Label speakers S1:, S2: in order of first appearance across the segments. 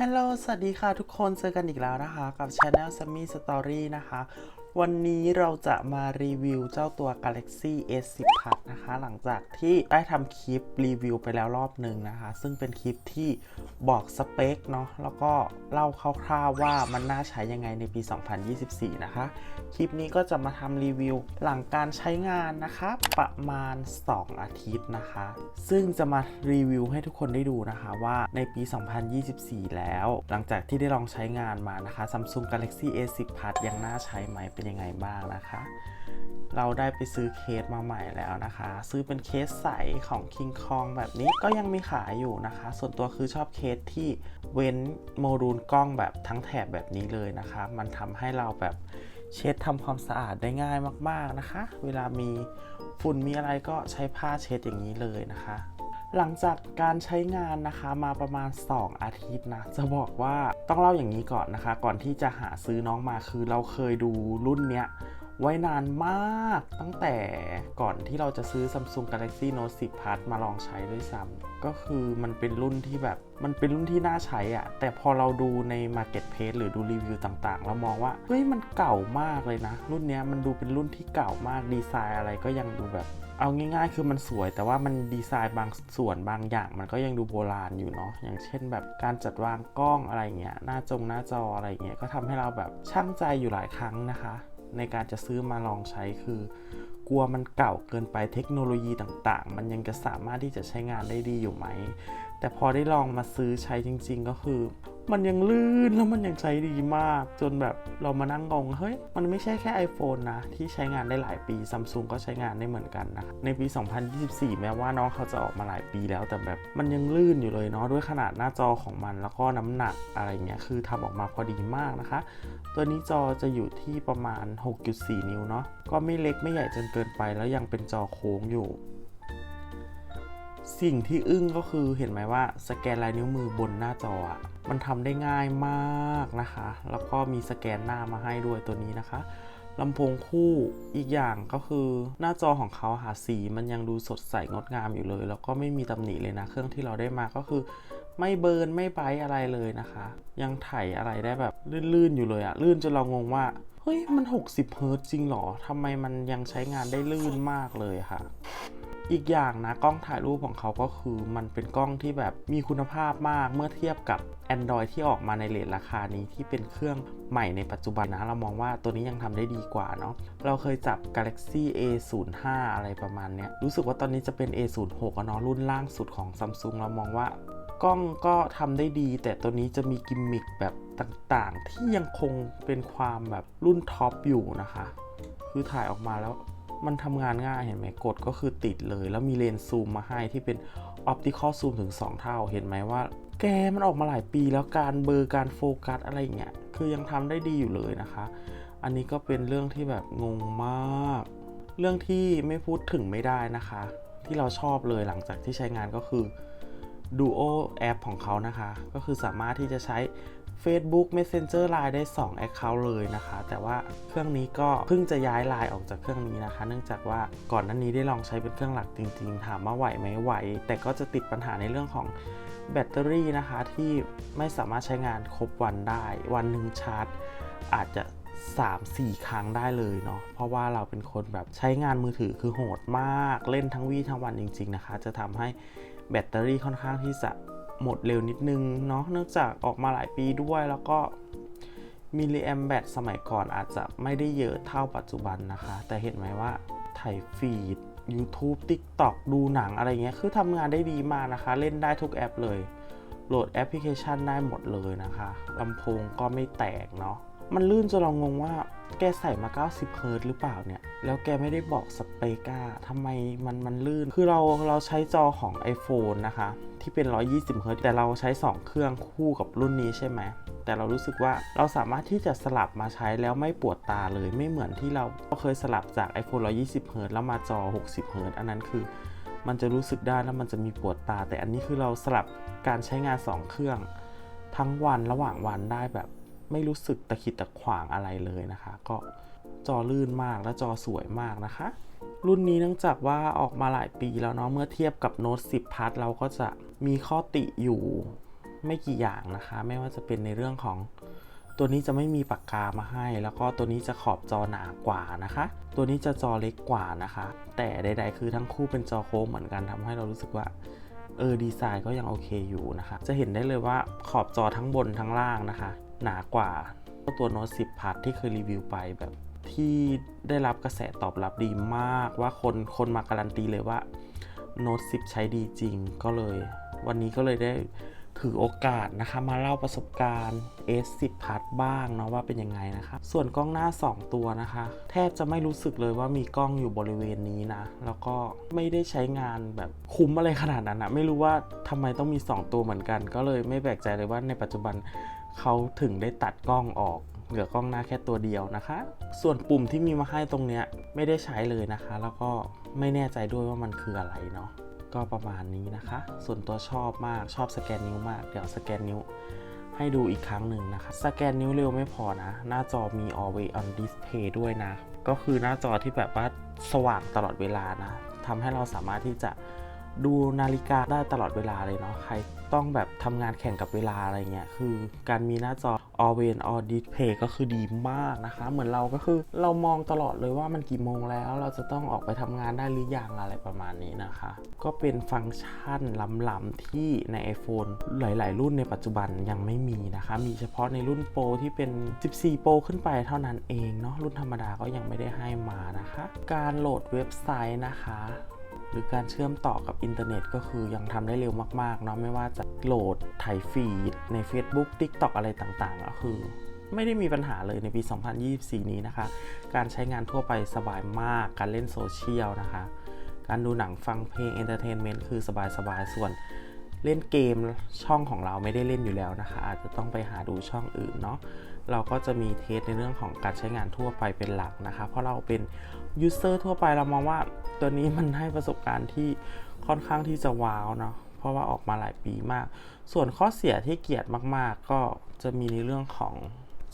S1: ฮัลโหล สวัสดีค่ะทุกคน เจอกันอีกแล้วนะคะ กับ Channel Sammy Story นะคะ วันนี้เราจะมารีวิวเจ้าตัว Galaxy S10 Plus นะคะ หลังจากที่ได้ทำคลิปรีวิวไปแล้วรอบหนึ่งนะคะ ซึ่งเป็นคลิปที่บอกสเปคเนาะแล้วก็เล่าคร่าวๆว่ามันน่าใช้ยังไงในปี 2024 นะคะ คลิปนี้ก็จะมาทำรีวิวหลังการใช้งานนะคะ ประมาณ 2 อาทิตย์นะคะ ซึ่งจะมารีวิวให้ทุกคนได้ดูนะคะว่าในปี 2024 แล้ว หลังจากที่ได้ลองใช้งานมานะคะ Samsung Galaxy S10 Plus ยังน่าใช้ไหมเป็นยังไงบ้างนะคะ เราได้ไปซื้อเคสมาใหม่แล้วนะคะ ซื้อเป็นเคสใสของ King Kong แบบนี้ก็ยังมีขายอยู่นะคะ ส่วนตัวคือชอบเคสที่เว้นโมดูลกล้องแบบทั้งแถบแบบนี้เลยนะคะ มันทำให้เราแบบเช็ดทำความสะอาดได้ง่ายมาก ๆนะคะ เวลามีฝุ่นมีอะไรก็ใช้ผ้าเช็ดอย่างนี้เลยนะคะ หลังจากการใช้งานนะคะมาประมาณ 2 อาทิตย์นะจะบอกว่าต้องเล่าอย่างนี้ก่อนนะคะ ก่อนที่จะหาซื้อน้องมาคือเราเคยดูรุ่นเนี้ย ไว้นานมากตั้งแต่ก่อนที่เราจะซื้อ Samsung Galaxy Note 10 Plus มาลองใช้ด้วยซ้ำก็คือมันเป็นรุ่นที่แบบมันเป็นรุ่นที่น่าใช้อะแต่พอเราดูใน Marketplace หรือดูรีวิวต่างๆ เรามองว่าเฮ้ยมันเก่ามากเลยนะ รุ่นนี้มันดูเป็นรุ่นที่เก่ามากดีไซน์อะไรก็ยังดูแบบเอาง่ายๆ คือมันสวยแต่ว่ามันดีไซน์บางส่วนบางอย่าง มันก็ยังดูโบราณอยู่เนาะอย่างเช่นแบบการจัดวางกล้องอะไรเงี้ยหน้าจงหน้าจออะไรเงี้ยก็ทำให้เราแบบช่างใจอยู่หลายครั้งนะคะ ในการจะซื้อมาลองใช้คือ กลัวมันเก่าเกินไปเทคโนโลยีต่างๆ มันยังจะสามารถที่จะใช้งานได้ดีอยู่ไหม แต่พอได้ลองมาซื้อใช้จริง ๆ ก็คือ มันยังลื่นแล้วมันยังใช้ดีมาก จนแบบเรามานั่งงงเฮ้ย มันไม่ใช่แค่ iPhone นะ ที่ใช้งานได้หลายปีซัมซุงก็ใช้งานได้เหมือนกันนะ ในปี 2024 แม้ว่าน้องเขาจะออกมาหลายปีแล้ว แต่แบบมันยังลื่นอยู่เลยเนาะด้วยขนาดหน้าจอของมันแล้วก็น้ำหนักอะไรเงี้ยคือทำออกมาพอดีมากนะคะ ตัวนี้จอจะอยู่ที่ประมาณ 6.4 นิ้วเนาะก็ไม่เล็กไม่ใหญ่จนเกินไปแล้วยังเป็นจอโค้งอยู่ สิ่งที่อึ้งก็คือเห็นไหมว่าสแกนลายนิ้วมือบนหน้าจอมันทำได้ง่ายมากนะคะ แล้วก็มีสแกนหน้ามาให้ด้วยตัวนี้นะคะลำโพงคู่อีกอย่างก็คือหน้าจอของเขาหาสีมันยังดูสดใสงดงามอยู่เลย แล้วก็ไม่มีตำหนิเลยนะ เครื่องที่เราได้มาก็คือ ไม่เบิร์นไม่ไบต์อะไรเลยนะคะ ยังไถอะไรได้แบบลื่นๆอยู่เลยอะลื่นจนเรางงว่าเฮ้ยมัน 60 เฮิร์ตซ์จริงเหรอทำไมมันยังใช้งานได้ลื่นมากเลยค่ะ อีกอย่างนะกล้องถ่ายรูปของเขาก็คือมันเป็นกล้องที่แบบมีคุณภาพมากเมื่อเทียบกับ Android ที่ออกมาในเลทราคานี้ที่เป็นเครื่องใหม่ในปัจจุบันนะ เรามองว่าตัวนี้ยังทำได้ดีกว่าเนาะเราเคยจับ Galaxy A05 อะไรประมาณเนี้ยรู้สึกว่าตอนนี้จะเป็น A06 เนาะรุ่นล่างสุดของ Samsung เรามองว่ากล้องก็ทำได้ดี แต่ตัวนี้จะมีกิมมิคแบบต่างๆ ที่ยังคงเป็นความแบบรุ่นท็อปอยู่นะคะ คือถ่ายออกมาแล้ว มันทำงานง่ายเห็นไหมกดก็คือติดเลย แล้วมีเลนส์ซูมมาให้ที่เป็นออปติคอลซูมถึง 2 เท่าเห็นไหมว่า แกมันออกมาหลายปีแล้วการเบอร์การโฟกัสอะไรเงี้ยคือยังทำได้ดีอยู่เลยนะคะ อันนี้ก็เป็นเรื่องที่แบบงงมาก เรื่องที่ไม่พูดถึงไม่ได้นะคะ ที่เราชอบเลยหลังจากที่ใช้งานก็คือ Duo แอปของเขานะคะ ก็คือสามารถที่จะใช้ Facebook Messenger Line ได้ 2 Account เลยนะคะ แต่ว่าเครื่องนี้ก็เพิ่งจะย้าย Line ออกจากเครื่องนี้นะคะ เนื่องจากว่าก่อนหน้านี้ได้ลองใช้เป็นเครื่องหลักจริง ๆ ถามว่าไหวไหมไหว แต่ก็จะติดปัญหาในเรื่องของแบตเตอรี่นะคะที่ไม่สามารถใช้งานครบวันได้ วันหนึ่งชาร์จ อาจจะ 3-4 ครั้งได้เลยเนาะเพราะว่าเราเป็นคนแบบใช้งานมือถือคือโหดมากเล่นทั้งวี่ทั้งวันจริง ๆ นะคะ จะทำให้แบตเตอรี่ค่อนข้างที่จะ หมดเร็วนิดนึงเนาะเนื่องจากออกมาหลายปีด้วยแล้วก็มิลลิแอมแบตสมัยก่อนอาจจะไม่ได้เยอะเท่าปัจจุบันนะคะ แต่เห็นไหมว่าถ่ายฟีด YouTube TikTok ดูหนังอะไรเงี้ย คือทำงานได้ดีมากนะคะ เล่นได้ทุกแอปเลย โหลดแอปพลิเคชันได้หมดเลยนะคะลำโพงก็ไม่แตกเนาะ มันลื่นจนเรางงว่า แกใส่มา 90 เฮิร์ตซ์หรือเปล่าเนี่ย แล้วแกไม่ได้บอกสเปกอะทำไมมันมันลื่น คือเราเราใช้จอของ iPhone นะคะ ที่เป็น 120 เฮิร์ตซ์แต่เราใช้ 2 เครื่องคู่กับรุ่นนี้ใช่ไหม แต่เรารู้สึกว่าเราสามารถที่จะสลับมาใช้แล้วไม่ปวดตาเลย ไม่เหมือนที่เราเคยสลับจาก iPhone 120 เฮิร์ตซ์แล้วมาจอ 60 เฮิร์ตซ์อันนั้นคือ มันจะรู้สึกได้แล้วมันจะมีปวดตา แต่อันนี้คือเราสลับการใช้งาน 2 เครื่อง ทั้งวันระหว่างวันได้แบบ ไม่รู้สึกตะขิดตะขวางอะไรเลยนะคะ ก็จอลื่นมากและจอสวยมากนะคะ รุ่นนี้เนื่องจากว่าออกมาหลายปีแล้วเนาะเมื่อเทียบกับ Note 10 Plus เราก็จะมีข้อติอยู่ไม่กี่อย่างนะคะ ไม่ว่าจะเป็นในเรื่องของตัวนี้จะไม่มีปากกามาให้ แล้วก็ตัวนี้จะขอบจอหนากว่านะคะ ตัวนี้จะจอเล็กกว่านะคะ แต่ใด ๆ คือทั้งคู่เป็นจอโค้งเหมือนกันทำให้เรารู้สึกว่าเออดีไซน์ก็ยังโอเคอยู่นะคะ จะเห็นได้เลยว่าขอบจอทั้งบนทั้งล่างนะคะ หนากว่าตัวโน้ต10พัทที่เคยรีวิวไปแบบที่ได้รับกระแสตอบรับดีมากว่าคนคนมาการันตีเลยว่าโน้ต10ใช้ดีจริงก็เลย วันนี้ก็เลยได้ถือโอกาสนะคะมาเล่าประสบการณ์ S10 พัทบ้างเนาะว่าเป็นยังไงนะคะ ส่วนกล้องหน้า 2 ตัวนะคะ แทบจะไม่รู้สึกเลยว่ามีกล้องอยู่บริเวณนี้นะ แล้วก็ไม่ได้ใช้งานแบบคุ้มอะไรขนาดนั้นนะไม่รู้ว่าทำไมต้องมี 2 ตัวเหมือนกัน ก็เลยไม่แปลกใจเลยว่าในปัจจุบัน เขาถึงได้ตัดกล้องออก เหลือกล้องหน้าแค่ตัวเดียวนะคะ ส่วนปุ่มที่มีมาให้ตรงเนี้ยไม่ได้ใช้เลยนะคะ แล้วก็ไม่แน่ใจด้วยว่ามันคืออะไรเนาะก็ประมาณนี้นะคะ ส่วนตัวชอบมากชอบสแกนนิ้วมาก เดี๋ยวสแกนนิ้วให้ดูอีกครั้งหนึ่งนะคะ สแกนนิ้วเร็วไม่พอนะ หน้าจอมี always on display ด้วยนะ ก็คือหน้าจอที่แบบว่าสว่างตลอดเวลานะทำให้เราสามารถที่จะ ดูนาฬิกาได้ตลอดเวลาเลยเนาะใครต้องแบบทำงานแข่งกับเวลาอะไรเงี้ยคือการมีหน้าจอ always on display ก็คือดีมากนะคะ เหมือนเราก็คือเรามองตลอดเลยว่ามันกี่โมงแล้ว เราจะต้องออกไปทำงานได้หรือยังอะไรประมาณนี้นะคะ ก็เป็นฟังก์ชันล้ำๆที่ใน iPhone หลาย ๆ รุ่นในปัจจุบันยังไม่มีนะคะ มีเฉพาะในรุ่นโปรที่เป็น 14 โปรขึ้นไปเท่านั้นเองเนาะรุ่นธรรมดาก็ยังไม่ได้ให้มานะคะ การโหลดเว็บไซต์นะคะ หรือการเชื่อมต่อกับอินเทอร์เน็ตก็คือยังทำได้เร็วมากๆเนาะไม่ว่าจะโหลดถ่ายฟีดใน Facebook TikTok อะไรต่างๆ ก็คือ ไม่ได้มีปัญหาเลยในปี 2024 นี้นะคะ การใช้งานทั่วไปสบายมากการเล่นโซเชียลนะคะ การดูหนังฟังเพลงเอนเตอร์เทนเมนต์คือสบายๆส่วนเล่นเกมช่องของเราไม่ได้เล่นอยู่แล้วนะคะ อาจจะต้องไปหาดูช่องอื่นเนาะเราก็จะมีเทสในเรื่องของการใช้งานทั่วไปเป็นหลักนะคะ เพราะเราเป็น ยูเซอร์ทั่วไปเรามองว่าตัวนี้มันให้ประสบการณ์ที่ค่อนข้างที่จะว้าวเนาะเพราะว่าออกมาหลายปีมาก ส่วนข้อเสียที่เกลียดมากๆ ก็จะมีในเรื่องของ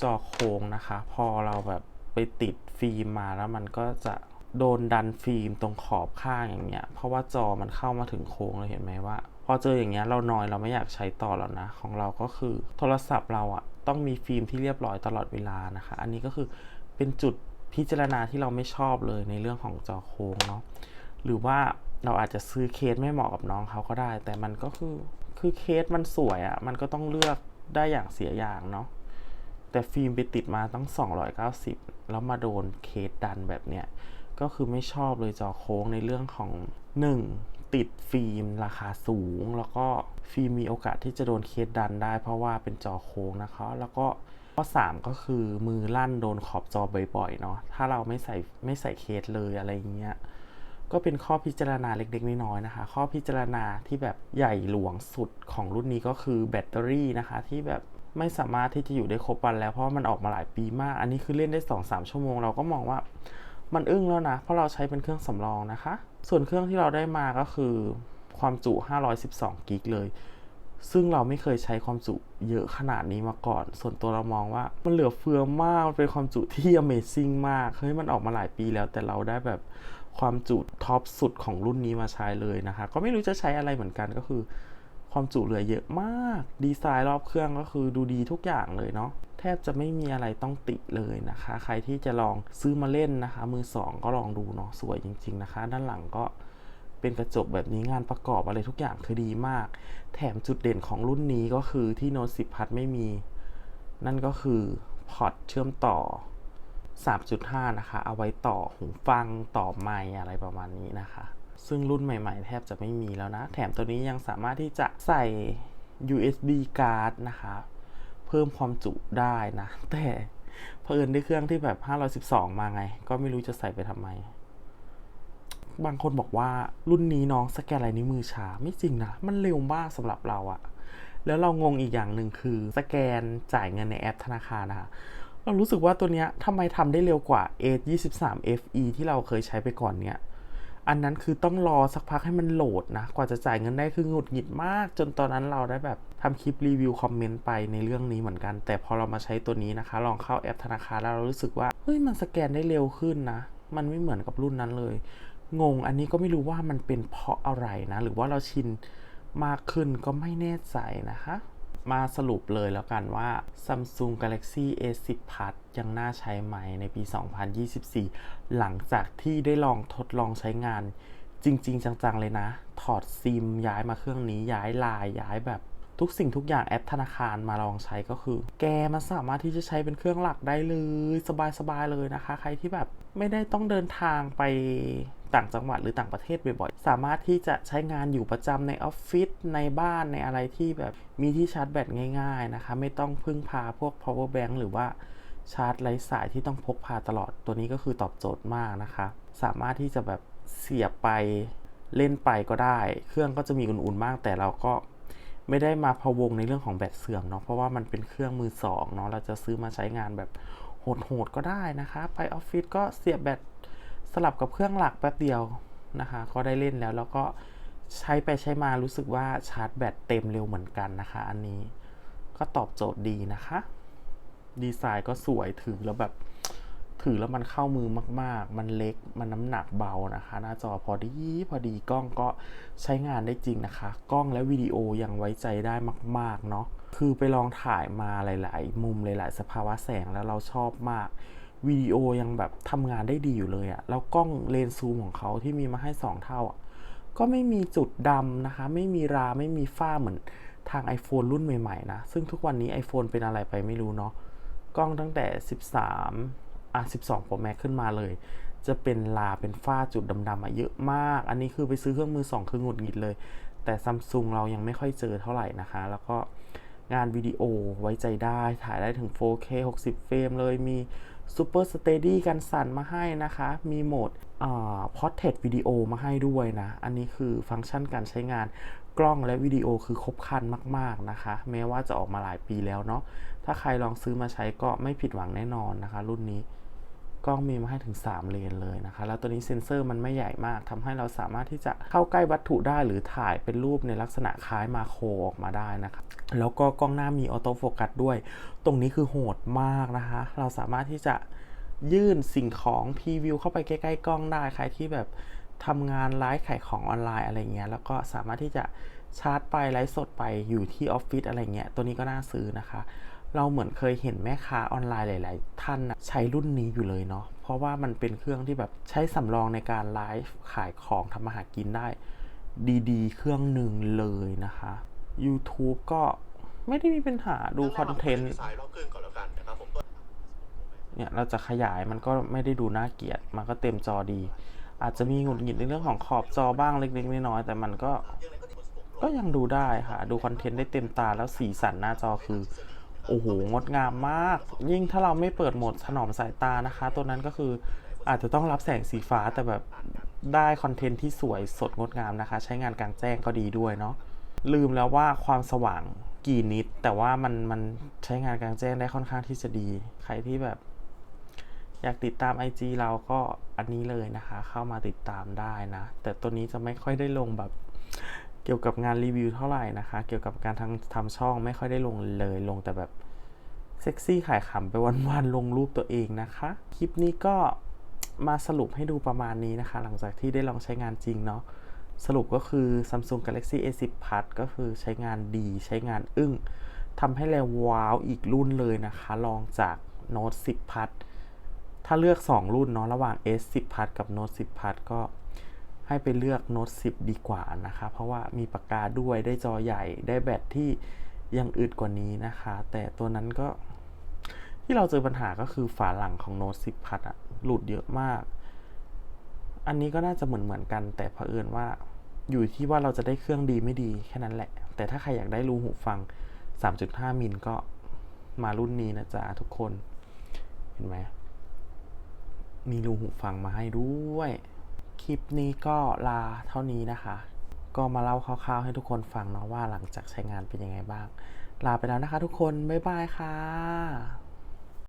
S1: จอโค้งนะคะ พอเราแบบไปติดฟิล์มมาแล้วมันก็จะโดนดันฟิล์มตรงขอบข้างอย่างเงี้ย เพราะว่าจอมันเข้ามาถึงโค้งเลยเห็นไหมว่า พอเจออย่างเงี้ยเรานอยเราไม่อยากใช้ต่อแล้วนะ ของเราก็คือโทรศัพท์เราอะต้องมีฟิล์มที่เรียบร้อยตลอดเวลานะคะ อันนี้ก็คือเป็นจุด พิจารณาที่เราไม่ชอบเลยในเรื่องของจอโค้งเนาะหรือว่าเราอาจจะซื้อเคสไม่เหมาะกับน้องเขาก็ได้ แต่มันก็คือคือเคสมันสวยอะ่ะมันก็ต้องเลือกได้อย่างเสียอย่างเนาะแต่ฟิล์มไปติดมาตั้ง 290 แล้วมาโดนเคสดันแบบเนี้ยก็คือไม่ชอบเลยจอโค้งในเรื่องของ 1. ติดฟิล์มราคาสูง แล้วก็ฟิล์มมีโอกาสที่จะโดนเคสดันได้ เพราะว่าเป็นจอโค้งนะคะ แล้วก็ ข้อ 3 ก็คือมือลั่นโดนขอบจอบ่อยๆเนาะถ้าเราไม่ใส่ไม่ใส่เคสเลยอะไรเงี้ยก็เป็นข้อพิจารณาเล็กๆน้อยๆนะคะ ข้อพิจารณาที่แบบใหญ่หลวงสุดของรุ่นนี้ก็คือแบตเตอรี่นะคะ ที่แบบไม่สามารถที่จะอยู่ได้ครบวันแล้วเพราะมันออกมาหลายปีมาก อันนี้คือเล่นได้ 2-3 ชั่วโมงเราก็มองว่ามันอึ้งแล้วนะ เพราะเราใช้เป็นเครื่องสำรองนะคะ ส่วนเครื่องที่เราได้มาก็คือความจุ 512 กิกเลย ซึ่งเราไม่เคยใช้ความจุเยอะขนาดนี้มาก่อน ส่วนตัวเรามองว่ามันเหลือเฟือมาก มันเป็นความจุที่ Amazing มาก เฮ้ย มันออกมาหลายปีแล้วแต่เราได้แบบความจุท็อปสุดของรุ่นนี้มาใช้เลยนะคะ ก็ไม่รู้จะใช้อะไรเหมือนกันก็คือ ความจุเหลือเยอะมาก ดีไซน์รอบเครื่องก็คือดูดีทุกอย่างเลยเนาะ แทบจะไม่มีอะไรต้องติเลยนะคะ ใครที่จะลองซื้อมาเล่นนะคะ มือสองก็ลองดูเนาะ สวยจริง ๆ นะคะ ด้านหลังก็ เป็นกระจกแบบนี้งานประกอบอะไรทุกอย่างคือดีมาก แถมจุดเด่นของรุ่นนี้ก็คือที่โน้ต10 พัดไม่มี นั่นก็คือพอร์ตเชื่อมต่อ 3.5 นะคะ เอาไว้ต่อหูฟังต่อไมค์อะไรประมาณนี้นะคะ ซึ่งรุ่นใหม่ๆ แทบจะไม่มีแล้วนะ แถมตัวนี้ยังสามารถที่จะใส่ USB card นะคะ เพิ่มความจุได้นะ แต่เพิ่นได้เครื่องที่แบบ 512 มาไง ก็ไม่รู้จะใส่ไปทำไม บางคนบอกว่ารุ่นนี้น้องสแกนลายนิ้วมือช้าไม่จริงนะ มันเร็วมากสำหรับเราอะแล้วเรางงอีกอย่างหนึ่งคือสแกนจ่ายเงินในแอปธนาคารนะคะเรารู้สึกว่าตัวเนี้ยทำไมทำได้เร็วกว่า A23 FE ที่เราเคยใช้ไปก่อนเนี่ยอันนั้นคือต้องรอสักพักให้มันโหลดนะ กว่าจะจ่ายเงินได้คือหงุดหงิดมาก จนตอนนั้นเราได้แบบทำคลิปรีวิวคอมเมนต์ไปในเรื่องนี้เหมือนกัน แต่พอเรามาใช้ตัวนี้นะคะ ลองเข้าแอปธนาคารแล้วเรารู้สึกว่า เฮ้ยมันสแกนได้เร็วขึ้นนะ มันไม่เหมือนกับรุ่นนั้นเลย งงอันนี้ก็ไม่รู้ว่ามันเป็นเพราะอะไรนะ หรือว่าเราชินมากขึ้นก็ไม่แน่ใจนะคะ มาสรุปเลยแล้วกันว่า Samsung Galaxy A10 Plus ยังน่าใช้ไหมในปี 2024 หลังจากที่ได้ลองทดลองใช้งานจริง ๆ จัง ๆ เลยนะ ถอดซิมย้ายมาเครื่องนี้ย้ายไลน์ย้ายแบบทุกสิ่งทุกอย่างแอปธนาคารมาลองใช้ก็คือ แกมันสามารถที่จะใช้เป็นเครื่องหลักได้เลย สบายๆเลยนะคะ ใครที่แบบไม่ได้ต้องเดินทางไป ต่างจังหวัดหรือต่างประเทศบ่อยๆ สามารถที่จะใช้งานอยู่ประจำในออฟฟิศในบ้านในอะไรที่แบบมีที่ชาร์จแบตง่ายๆนะคะ ไม่ต้องพึ่งพาพวก power bank หรือว่าชาร์จไร้สายที่ต้องพกพาตลอดตัวนี้ก็คือตอบโจทย์มากนะคะ สามารถที่จะแบบเสียบไปเล่นไปก็ได้ เครื่องก็จะมีอุ่นๆมาก แต่เราก็ไม่ได้มาพะวงในเรื่องของแบตเสื่อมเนาะเพราะว่ามันเป็นเครื่องมือสองเนาะเราจะซื้อมาใช้งานแบบโหดๆก็ได้นะคะ ไปออฟฟิศก็เสียบแบต สลับกับเครื่องหลักแป๊บเดียวนะคะ ก็ได้เล่นแล้วแล้วก็ใช้ไปใช้มารู้สึกว่าชาร์จแบตเต็มเร็วเหมือนกันนะคะ อันนี้ก็ตอบโจทย์ดีนะคะ ดีไซน์ก็สวยถือแล้วแบบ ถือแล้วมันเข้ามือมาก ๆ มันเล็กมันน้ำหนักเบานะคะ หน้าจอพอดีพอดีกล้องก็ใช้งานได้จริงนะคะ กล้องและวิดีโอยังไว้ใจได้มาก ๆ เนาะคือไปลองถ่ายมาหลาย ๆ มุมหลาย ๆ สภาวะแสงแล้วเราชอบมาก วิดีโอยังแบบทำงานได้ดีอยู่เลยอะแล้วกล้องเลนส์ซูมของเขาที่มีมาให้ 2 เท่าอะก็ไม่มีจุดดำนะคะ ไม่มีราไม่มีฝ้าเหมือนทาง iPhone รุ่นใหม่ๆนะ ซึ่งทุกวันนี้ iPhone เป็นอะไรไปไม่รู้เนาะกล้องตั้งแต่ 13อะ12 Pro Max ขึ้นมาเลย จะเป็นลาเป็นฝ้าจุดดำๆอะเยอะมาก อันนี้คือไปซื้อเครื่องมือ 2 คือหงุดหงิดเลย แต่ซัมซุงเรายังไม่ค่อยเจอเท่าไหร่นะคะ แล้วก็งานวิดีโอไว้ใจได้ถ่ายได้ถึง 4K 60 เฟรมเลยมี ซูเปอร์สเตดี้กันสั่นมาให้นะคะ มีโหมดพอดเทสวิดีโอมาให้ด้วยนะ อันนี้คือฟังก์ชันการใช้งานกล้องและวิดีโอคือครบครันมาก ๆ นะคะ แม้ว่าจะออกมาหลายปีแล้วเนาะถ้าใครลองซื้อมาใช้ก็ไม่ผิดหวังแน่นอนนะคะ รุ่นนี้ กล้องมีมาให้ถึง 3 เลนเลยนะคะ แล้วตัวนี้เซ็นเซอร์มันไม่ใหญ่มากทำให้เราสามารถที่จะเข้าใกล้วัตถุได้หรือถ่ายเป็นรูปในลักษณะคล้ายมาโครออกมาได้นะคะแล้วก็กล้องหน้ามีออโต้โฟกัสด้วย ตรงนี้คือโหดมากนะคะ เราสามารถที่จะยื่นสิ่งของพรีวิวเข้าไปใกล้ๆกล้องได้ใครที่แบบทำงานไลฟ์ขายของออนไลน์อะไรเงี้ยแล้วก็สามารถที่จะชาร์จไปไลฟ์สดไปอยู่ที่ออฟฟิศอะไรเงี้ยตัวนี้ก็น่าซื้อนะคะ เราเหมือนเคยเห็นแม่ค้าออนไลน์หลาย ๆ ท่านนะใช้รุ่นนี้อยู่เลยเนาะเพราะว่ามันเป็นเครื่องที่แบบใช้สำรองในการไลฟ์ขายของทำมาหากินได้ ดีๆ เครื่องหนึ่งเลยนะคะ YouTube ก็ไม่ได้มีปัญหาดูคอนเทนต์
S2: สายรอบครึ่งก่อนแล้วกันนะครับผมก็
S1: เนี่ยเราจะขยายมันก็ไม่ได้ดูน่าเกลียด มันก็เต็มจอดี อาจจะมีหงุดหงิดในเรื่องของขอบจอบ้างเล็ก ๆ น้อยๆแต่มันก็
S2: ยังไงก็ดีกว่า16
S1: ก็ยังดูได้ค่ะ ดูคอนเทนต์ได้เต็มตาแล้วสีสันหน้าจอคือ โอ้โหงดงามมาก ยิ่งถ้าเราไม่เปิดโหมดถนอมสายตานะคะ ตัวนั้นก็คืออาจจะต้องรับแสงสีฟ้าแต่แบบได้คอนเทนต์ที่สวยสดงดงามนะคะ ใช้งานกลางแจ้งก็ดีด้วยเนาะลืมแล้วว่าความสว่างกี่นิด แต่ว่ามันมันใช้งานกลางแจ้งได้ค่อนข้างที่จะดี ใครที่แบบ อยากติดตาม IG เราก็อันนี้เลยนะคะ เข้ามาติดตามได้นะ แต่ตัวนี้จะไม่ค่อยได้ลงแบบ เกี่ยวกับงานรีวิวเท่าไหร่นะคะ เกี่ยวกับการทำทำช่องไม่ค่อยได้ลงเลยลงแต่แบบเซ็กซี่ขายขำไปวันๆลงรูปตัวเองนะคะ คลิปนี้ก็มาสรุปให้ดูประมาณนี้นะคะ หลังจากที่ได้ลองใช้งานจริงเนาะสรุปก็คือ Samsung Galaxy A10 Plus ก็คือใช้งานดีใช้งานอึ้งทำให้เราว้าวอีกรุ่นเลยนะคะ ลองจาก Note 10 Plus ถ้าเลือก 2 รุ่นเนาะระหว่าง S10 Plus กับ Note 10 Plus ก็ ให้ไปเลือก Note 10 ดีกว่านะคะ เพราะว่ามีปากกาด้วยได้จอใหญ่ได้แบตที่ยังอึดกว่านี้นะคะ แต่ตัวนั้นก็ที่เราเจอปัญหาก็คือฝาหลังของ Note 10 Plus อะหลุดเยอะมาก อันนี้ก็น่าจะเหมือนเหมือนกัน แต่เผอิญว่าอยู่ที่ว่าเราจะได้เครื่องดีไม่ดีแค่นั้นแหละ แต่ถ้าใครอยากได้รูหูฟัง 3.5 มิลก็มารุ่นนี้นะจ๊ะทุกคน เห็นไหมมีรูหูฟังมาให้ด้วย คลิปนี้ก็ลาเท่านี้นะคะ ก็มาเล่าคร่าวๆให้ทุกคนฟังเนาะว่าหลังจากใช้งานเป็นยังไงบ้าง ลาไปแล้วนะคะทุกคน บ๊ายบายค่ะ